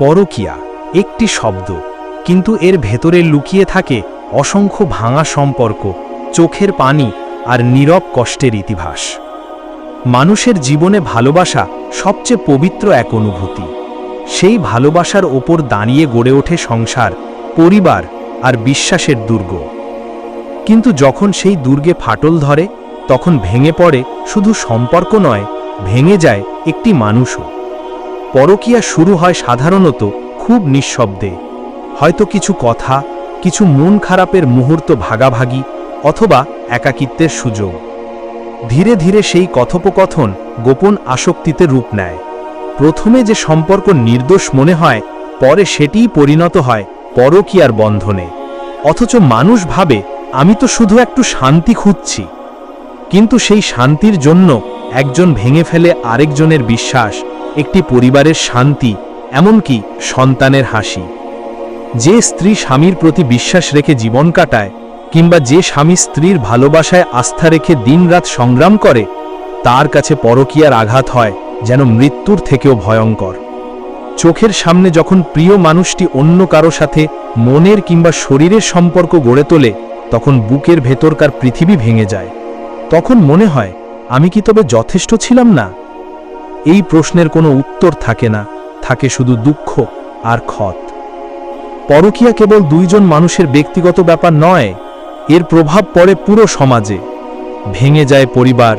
পরকিয়া, একটি শব্দ। কিন্তু এর ভেতরে লুকিয়ে থাকে অসংখ্য ভাঙা সম্পর্ক, চোখের পানি আর নীরব কষ্টের ইতিহাস। মানুষের জীবনে ভালোবাসা সবচেয়ে পবিত্র এক অনুভূতি। সেই ভালোবাসার ওপর দাঁড়িয়ে গড়ে ওঠে সংসার, পরিবার আর বিশ্বাসের দুর্গ। কিন্তু যখন সেই দুর্গে ফাটল ধরে, তখন ভেঙে পড়ে শুধু সম্পর্ক নয়, ভেঙে যায় একটি মানুষও। পরকীয়া শুরু হয় সাধারণত খুব নিঃশব্দে। হয়তো কিছু কথা, কিছু মন খারাপের মুহূর্ত ভাগাভাগি অথবা একাকিত্বের সুযোগ। ধীরে ধীরে সেই কথোপকথন গোপন আসক্তিতে রূপ নেয়। প্রথমে যে সম্পর্ক নির্দোষ মনে হয়, পরে সেটিই পরিণত হয় পরকীয়ার বন্ধনে। অথচ মানুষ ভাবে, আমি তো শুধু একটু শান্তি খুঁজছি। কিন্তু সেই শান্তির জন্য একজন ভেঙে ফেলে আরেকজনের বিশ্বাস একটি পরিবারের শান্তি, এমনকি সন্তানের হাসি। যে স্ত্রী স্বামীর প্রতি বিশ্বাস রেখে জীবন কাটায়, কিংবা যে স্বামী স্ত্রীর ভালোবাসায় আস্থা রেখে দিনরাত সংগ্রাম করে, তার কাছে পরকীয়ার আঘাত হয়, যেন মৃত্যুর থেকেও ভয়ঙ্কর। চোখের সামনে যখন প্রিয় মানুষটি অন্য কারও সাথে মনের কিংবা শরীরের সম্পর্ক গড়ে তোলে, তখন বুকের ভেতরকার পৃথিবী ভেঙে যায়। তখন মনে হয়, আমি কি তবে যথেষ্ট ছিলাম না? এই প্রশ্নের কোনো উত্তর থাকে না, থাকে শুধু দুঃখ আর ক্ষত। পরকিয়া কেবল দুইজন মানুষের ব্যক্তিগত ব্যাপার নয়, এর প্রভাব পড়ে পুরো সমাজে। ভেঙে যায় পরিবার,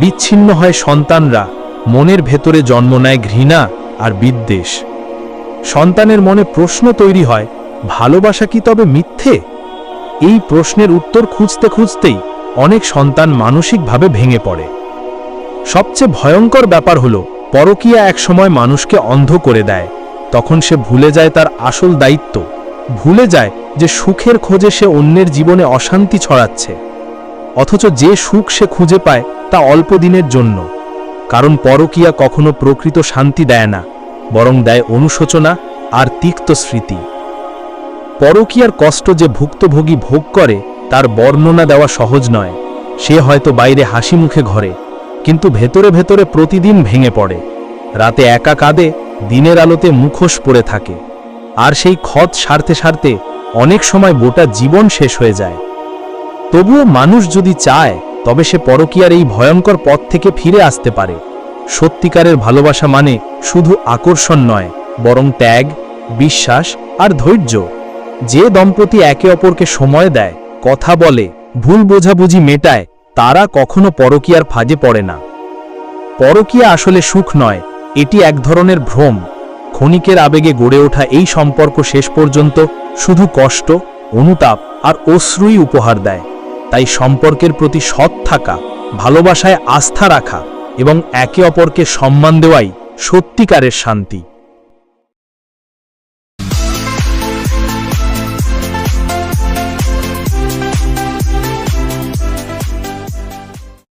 বিচ্ছিন্ন হয় সন্তানরা, মনের ভেতরে জন্ম নেয় ঘৃণা আর বিদ্বেষ। সন্তানের মনে প্রশ্ন তৈরি হয়, ভালোবাসা কি তবে মিথ্যে? এই প্রশ্নের উত্তর খুঁজতে খুঁজতেই অনেক সন্তান মানসিকভাবে ভেঙে পড়ে। সবচেয়ে ভয়ঙ্কর ব্যাপার হলো, পরকীয়া একসময় মানুষকে অন্ধ করে দেয়। তখন সে ভুলে যায় তার আসল দায়িত্ব। ভুলে যায় যে সুখের খোঁজে সে অন্যের জীবনে অশান্তি ছড়াচ্ছে। অথচ যে সুখ সে খুঁজে পায়, তা অল্প দিনের জন্য। কারণ পরকীয়া কখনো প্রকৃত শান্তি দেয় না, বরং দেয় অনুশোচনা আর তিক্ত স্মৃতি। পরকীয়ার কষ্ট যে ভুক্তভোগী ভোগ করে, তার বর্ণনা দেওয়া সহজ নয়। সে হয়তো বাইরে হাসি মুখে ঘরে। কিন্তু ভেতরে ভেতরে প্রতিদিন ভেঙে পড়ে। রাতে একা কাঁদে, দিনের আলোতে মুখোশ পড়ে থাকে। আর সেই ক্ষত সারতে সারতে অনেক সময় গোটা জীবন শেষ হয়ে যায়। তবুও মানুষ যদি চায়, তবে সে পরকীয়ার এই ভয়ঙ্কর পথ থেকে ফিরে আসতে পারে। সত্যিকারের ভালোবাসা মানে শুধু আকর্ষণ নয়, বরং ত্যাগ, বিশ্বাস আর ধৈর্য। যে দম্পতি একে অপরকে সময় দেয়, কথা বলে, ভুল বোঝাবুঝি মেটায় তারা কখনো পরকীয়ার ফাঁদে পড়ে না। পরকীয়া আসলে সুখ নয়, এটি এক ধরনের ভ্রম। ক্ষণিকের আবেগে গড়ে ওঠা এই সম্পর্ক শেষ পর্যন্ত শুধু কষ্ট, অনুতাপ আর অশ্রুই উপহার দেয়। তাই সম্পর্কের প্রতি সৎ থাকা, ভালোবাসায় আস্থা রাখা এবং একে অপরকে সম্মান দেওয়াই সত্যিকারের শান্তি।